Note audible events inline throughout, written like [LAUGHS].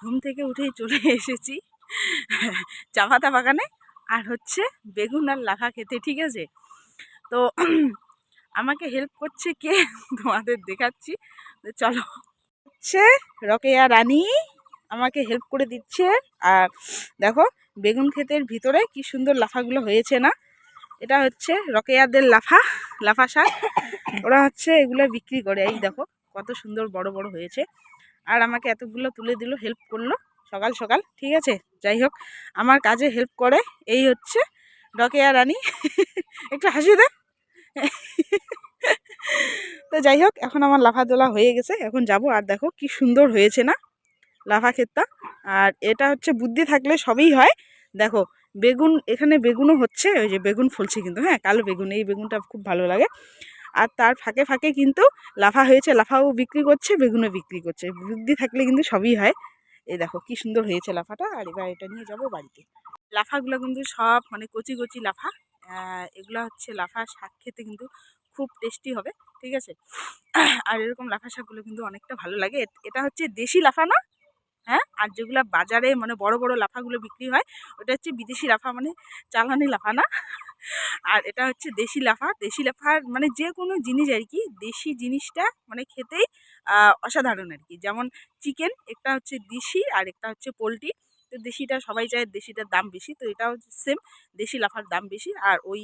ঘুম থেকে উঠেই চলে এসেছি চা পাতা বাগানে আর হচ্ছে বেগুন আর লাফা খেতে, ঠিক আছে? তো আমাকে হেল্প করছে কে? তোমাদের দেখাচ্ছি। তো চলো। হচ্ছে রকেয়া রানী আমাকে হেল্প করে দিচ্ছে। আর দেখো, বেগুন ক্ষেতের ভিতরে কি সুন্দর লাফাগুলো হয়েছে না? এটা হচ্ছে রকেয়াদের লাফা লাফা শাক। ওরা হচ্ছে এগুলো বিক্রি করে। এই দেখো, কত সুন্দর বড় বড় হয়েছে। আর আমাকে এতগুলো তুলে দিল হেল্প করল সকাল সকাল, ঠিক আছে? যাই হোক, আমার কাজে হেল্প করে, এই হচ্ছে রকেয়া রানী। [LAUGHS] একটু হাসি দে [LAUGHS] তো যাই হোক, এখন আমার লাফা দোলা হয়ে গেছে, এখন যাব। আর দেখো কি সুন্দর হয়েছে না, লাফা ক্ষেতটা। আর এটা হচ্ছে বুদ্ধি থাকলে সবই হয়। দেখো, বেগুন, এখানে বেগুনও হচ্ছে, ওই যে বেগুন ফলছে কিন্তু হ্যাঁ কালো বেগুন, এই বেগুনটা খুব ভালো লাগে। আর তার ফাঁকে ফাঁকে কিন্তু লাফা হয়েছে, লাফাও বিক্রি করছে, বেগুনও বিক্রি করছে। বুদ্ধি থাকলে কিন্তু সবই হয়। এই দেখো কি সুন্দর হয়েছে লাফাটা। আর এবার এটা নিয়ে যাব বাড়িতে। লাফাগুলো কিন্তু সব মানে কচি কচি লাফা। এগুলো হচ্ছে লাফা শাক খেতে কিন্তু খুব টেস্টি হবে, ঠিক আছে? আর এরকম লাফা শাকগুলো কিন্তু অনেকটা ভালো লাগে। এটা হচ্ছে দেশি লাফা না? হ্যাঁ? আর যেগুলো বাজারে মানে বড় বড় লাফাগুলো বিক্রি হয়, ওটা হচ্ছে বিদেশি লাফা মানে চালানি লাফা না? আর এটা হচ্ছে দেশি লাফা। দেশি লাফার মানে যে কোনো জিনিস আর কি, দেশি জিনিসটা মানে খেতেই অসাধারণ আর কি। যেমন চিকেন, একটা হচ্ছে দেশি আর একটা হচ্ছে পোলট্রি। তো দেশিটা সবাই চায়, দেশিটার দাম বেশি। তো এটাও সেম দেশি লাফার দাম বেশি। আর ওই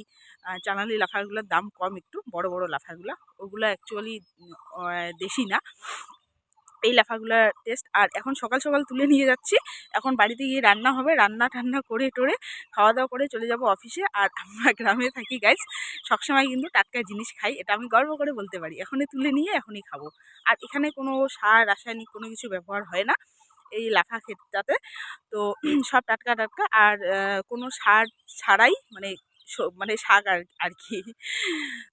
চালানি লাফাগুলোর দাম কম একটু, বড় বড় লাফাগুলো। ওগুলো অ্যাকচুয়ালি দেশি না। এই লাফাগুলোর টেস্ট আর এখন সকাল সকাল তুলে নিয়ে যাচ্ছি। এখন বাড়িতে গিয়ে রান্না হবে, রান্না টান্না করে টোরে খাওয়া দাওয়া করে চলে যাব অফিসে আর আমরা [LAUGHS] গ্রামে থাকি গাইজ সবসময় কিন্তু টাটকা জিনিস খাই, এটা আমি গর্ব করে বলতে পারি। এখনই তুলে নিয়ে এখনই খাব। আর এখানে কোনো সার, রাসায়নিক কোনো কিছু ব্যবহার হয় না এই লাফা ক্ষেতটাতে তো [CLEARS THROAT] সব টাটকা টাটকা, আর কোনো সার ছাড়াই মানে মানে শাক আর আর কি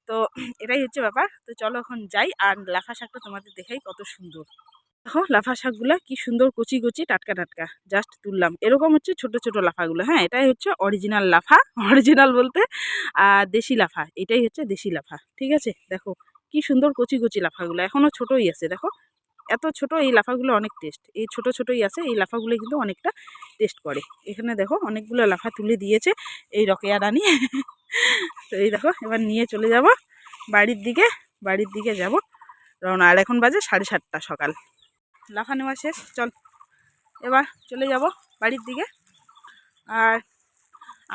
তো এটাই হচ্ছে ব্যাপার। তো চলো এখন যাই। আর লাফা শাকটা তোমাদের দেখাই কত সুন্দর। দেখো লাফা শাকগুলো কি সুন্দর কচি কচি টাটকা টাটকা। জাস্ট তুললাম। এরকম হচ্ছে ছোট ছোট লাফাগুলো। হ্যাঁ এটাই হচ্ছে অরিজিনাল লাফা। অরিজিনাল বলতে আহ, দেশি লাফা। এটাই হচ্ছে দেশি লাফা। ঠিক আছে? দেখো কি সুন্দর কচি কচি লাফাগুলো। এখনও ছোটই আছে দেখো। এত ছোট এই লাফাগুলো অনেক টেস্ট এই ছোট ছোটই আছে, এই লাফাগুলো কিন্তু অনেকটা টেস্ট করে। এখানে দেখো অনেকগুলো লাফা তুলে দিয়েছে এই রকেয়া রানি। তো এই দেখো, এবার নিয়ে চলে যাব বাড়ির দিকে বাড়ির দিকে যাব রওনা। আর এখন বাজে সাড়ে সাতটা সকাল। লাফা নেওয়া শেষ, চল। এবার চলে যাব বাড়ির দিকে। আর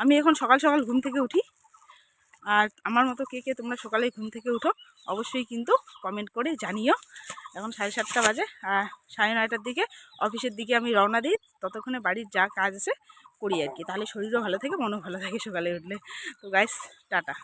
আমি এখন সকাল সকাল ঘুম থেকে উঠি আর আমার মতো কে কে তোমরা সকালে ঘুম থেকে উঠো, অবশ্যই কিন্তু কমেন্ট করে জানিও। এখন সাড়ে সাতটা বাজে, আর সাড়ে নয়টার দিকে অফিসের দিকে আমি রওনা দিই, ততক্ষণে বাড়ির যা কাজ আছে করি আর কি। তাহলে শরীরও ভালো থাকে, মনও ভালো থাকে সকালে উঠলে। তো গাইস টাটা।